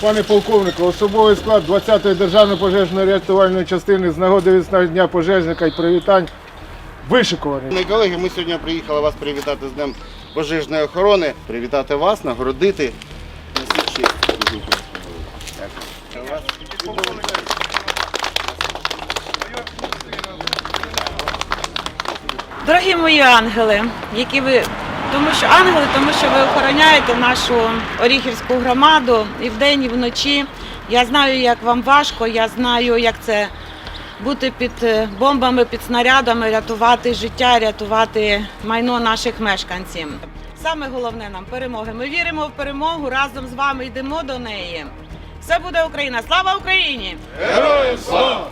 Пане полковнику, особовий склад 20-ї державної пожежної рятувальної частини з нагоди відзнач дня пожежника і привітань вишикуваний. Колеги, ми сьогодні приїхали вас привітати з Днем пожежної охорони, привітати вас, нагородити. Дякую. Дорогі мої ангели, які ви тому що ангели, тому що ви охороняєте нашу Оріхівську громаду і вдень, і вночі. Я знаю, як вам важко, я знаю, як це бути під е, бомбами, під снарядами, рятувати життя, рятувати майно наших мешканців. Саме головне нам перемоги. Ми віримо в перемогу, разом з вами йдемо до неї. Все буде Україна! Слава Україні! Героям слава!